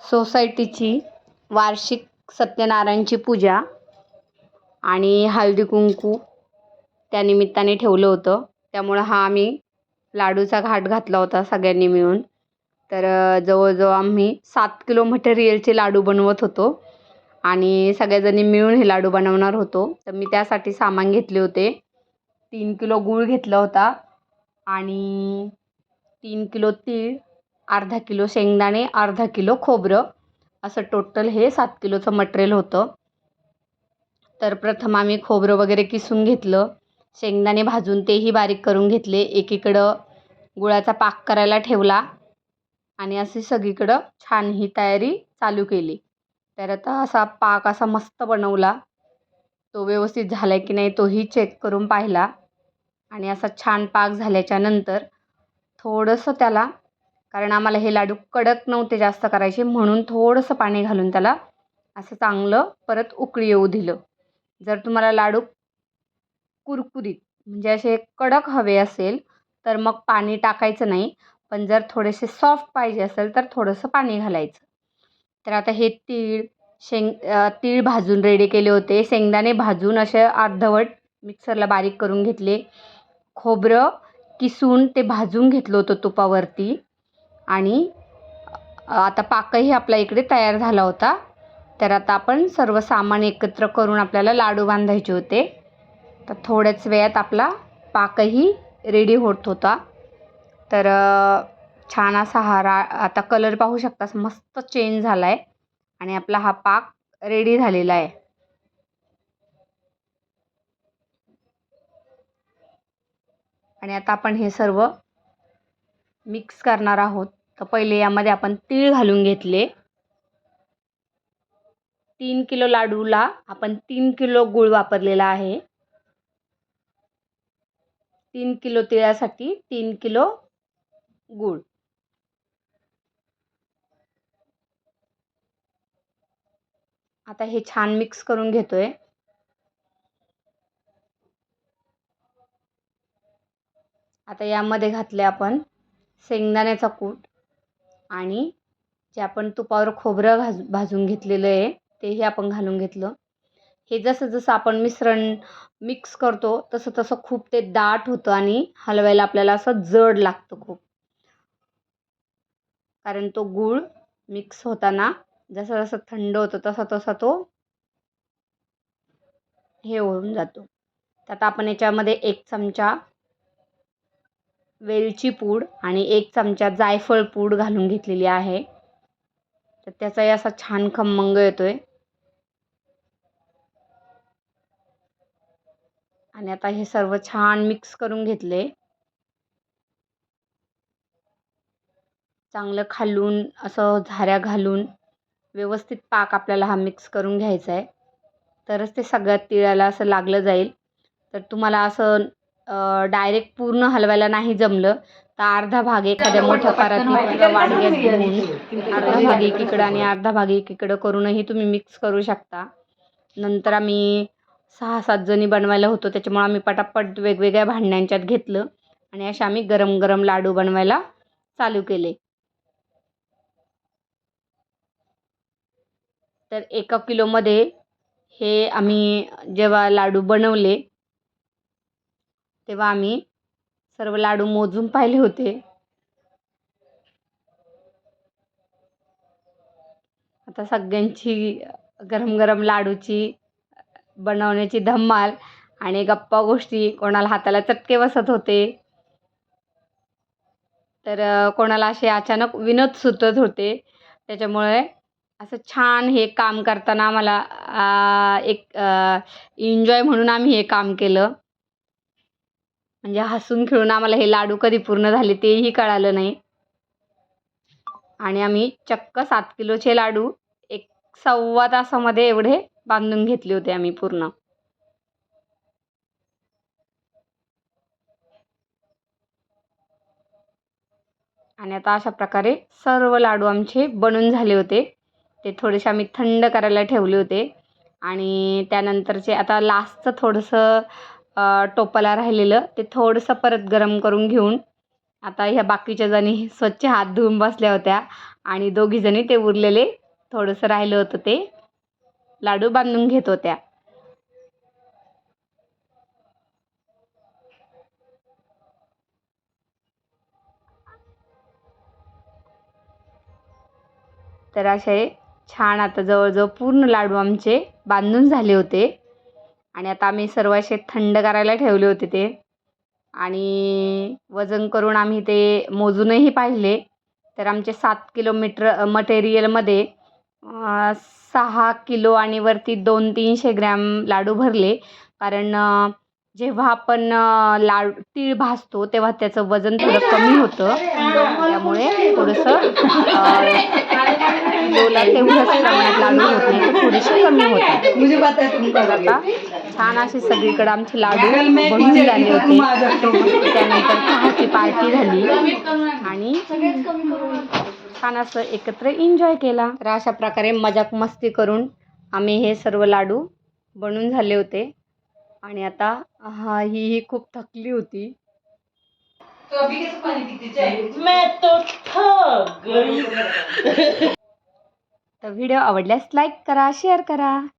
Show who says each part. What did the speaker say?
Speaker 1: सोसायटीची वार्षिक सत्यनारायणची पूजा आणि हळदी कुंकू त्यानिमित्ताने ठेवलं होतं. त्यामुळं हा आम्ही लाडूचा घाट घातला होता सगळ्यांनी मिळून. तर जवळजवळ आम्ही सात किलो मटेरियलचे लाडू बनवत होतो आणि सगळ्याजणी मिळून हे लाडू बनवणार होतो. तर मी त्यासाठी सामान घेतले होते. तीन किलो गूळ घेतला होता आणि तीन किलो तीळ अर्धा किलो शेंगदाणे अर्धा किलो खोबरं. असं टोटल हे सात किलोचं मटेरियल होतं. तर प्रथम आम्ही खोबरं वगैरे किसून घेतलं. शेंगदाणे भाजून तेही बारीक करून घेतले. एकीकडं गुळाचा पाक करायला ठेवला. आणि अशी सगळीकडं छान ही तयारी चालू केली. तर आता असा पाक असा मस्त बनवला. तो व्यवस्थित झाला आहे की नाही तोही चेक करून पाहिला. आणि असा छान पाक झाल्याच्यानंतर थोडंसं त्याला कारण आम्हाला हे लाडू कडक नव्हते जास्त करायचे म्हणून थोडंसं पाणी घालून त्याला असं चांगलं परत उकळी येऊ दिलं. जर तुम्हाला लाडू कुरकुरीत म्हणजे असे कडक हवे असेल तर मग पाणी टाकायचं नाही. पण जर थोडेसे सॉफ्ट पाहिजे असेल तर थोडंसं पाणी घालायचं. तर आता हे तीळ शेंग तीळ भाजून रेडी केले होते. शेंगदाणे भाजून असे अर्धवट मिक्सरला बारीक करून घेतले. खोबरं किसून ते भाजून घेतलं होतं तुपावरती. आणि आता पाकही आपला इकडे तयार झाला होता. तर आता आपण सर्व सामान एकत्र करून आपल्याला लाडू बांधायचे होते. तर थोड्याच वेळात आपला पाकही रेडी होत होता. तर छान असा हा रा आता कलर पाहू शकतास मस्त चेंज झाला आहे आणि आपला हा पाक रेडी झालेला आहे. आणि आता आपण हे सर्व मिक्स करणार आहोत. तर पहिले यामध्ये आपण तीळ घालून घेतले. तीन किलो लाडूला आपण तीन किलो गूळ वापरलेला आहे. तीन किलो तिळासाठी तीन किलो गूळ. आता हे छान मिक्स करून घेतोय. आता यामध्ये घातले आपण शेंगदाण्याचा कूट. आणि जे आपण तुपावर खोबरं भाज भाजून घेतलेलं आहे तेही आपण घालून घेतलं. हे जसं जसं आपण मिश्रण मिक्स करतो तसं तसं खूप ते दाट होतं आणि हलवायला आपल्याला असं जड लागतं खूप. कारण तो गूळ मिक्स होताना जसं जसं थंड होतं तसा तसा तो हे होऊन जातो. तर आता आपण याच्यामध्ये एक चमचा वेलची पूड आणि एक चमचा जायफळ पूड घालून घेतलेली आहे. तर त्याचाही असा छान खमंग आहे आणि आता हे सर्व छान मिक्स करून घेतले. चांगलं खालून असं झाऱ्या घालून व्यवस्थित पाक आपल्याला हा मिक्स करून घ्यायचा आहे तरच ते सगळ्यात तिळाला असं लागलं जाईल. तर तुम्हाला असं डायरेक्ट पूर्ण हलवायला नाही जमलं तर अर्धा भाग एखाद्या मोठ्या परातीत किंवा वाडग्यात घेऊन अर्धा भाग एकीकडं आणि अर्धा भाग एकीकडं करूनही तुम्ही मिक्स करू शकता. नंतर आम्ही सहा सात जणी बनवायला होतो त्याच्यामुळे आम्ही पटापट वेगवेगळ्या भांड्यांच्यात घेतलं आणि असे आम्ही गरम गरम लाडू बनवायला चालू केले. तर एका किलोमध्ये हे आम्ही जेव्हा लाडू बनवले तेव्हा आम्ही सर्व लाडू मोजून पाहिले होते. आता सगळ्यांची गरम गरम लाडूची बनवण्याची धम्माल आणि गप्पा गोष्टी कोणाला हाताला चटके बसत होते. तर कोणाला असे अचानक विनोद सुचत होते. त्याच्यामुळे असं छान हे काम करताना आम्हाला एक एन्जॉय म्हणून आम्ही हे काम केलं. म्हणजे हसून खेळून आम्हाला हे लाडू कधी पूर्ण झाले तेही कळालं नाही. आणि आम्ही चक्क सात किलोचे लाडू एक सव्वा तासामध्ये एवढे बांधून घेतले होते आम्ही पूर्ण. आणि आता अशा प्रकारे सर्व लाडू आमचे बनून झाले होते. ते थोडेसे आम्ही थंड करायला ठेवले होते. आणि त्यानंतरचे आता लास्टचं थोडंसं टोपाला राहिलेलं ते थोडंसं परत गरम करून घेऊन आता ह्या बाकीच्या जणी स्वच्छ हात धुवून बसल्या होत्या आणि दोघीजणी ते उरलेले थोडंसं राहिलं होतं ते लाडू बांधून घेत होत्या. तर असे छान आता जवळजवळ पूर्ण लाडू आमचे बांधून झाले होते. आणि आता आम्ही सर्व असे थंड करायला ठेवले होते ते. आणि वजन करून आम्ही ते मोजूनही पाहिले. तर आमचे सात किलोमीटर मटेरियलमध्ये सहा किलो आणि वरती दोन तीनशे ग्रॅम लाडू भरले. कारण जेव्हा आपण लाडू तीळ भाजतो तेव्हा त्याचं वजन थोडं कमी होतं. त्यामुळे थोडंसं तेवढंच प्रमाणात लाडू होत. नाही थोडेसे कमी
Speaker 2: है
Speaker 1: तर आता छान असे सगळीकडे आमचे लाडू बनून झाले होते. त्यानंतर चहाची पार्टी झाली. आणि छान असं एकत्र एन्जॉय केला. तर अशा प्रकारे मजाक मस्ती करून आम्ही हे सर्व लाडू बनून झाले होते. आणि आता हा ही ही खूप थकली होती.
Speaker 2: तो अभी कैसे पानी पीती चाय
Speaker 3: मैं तो थक गई.
Speaker 1: तर व्हिडिओ आवडल्यास लाईक करा शेअर करा.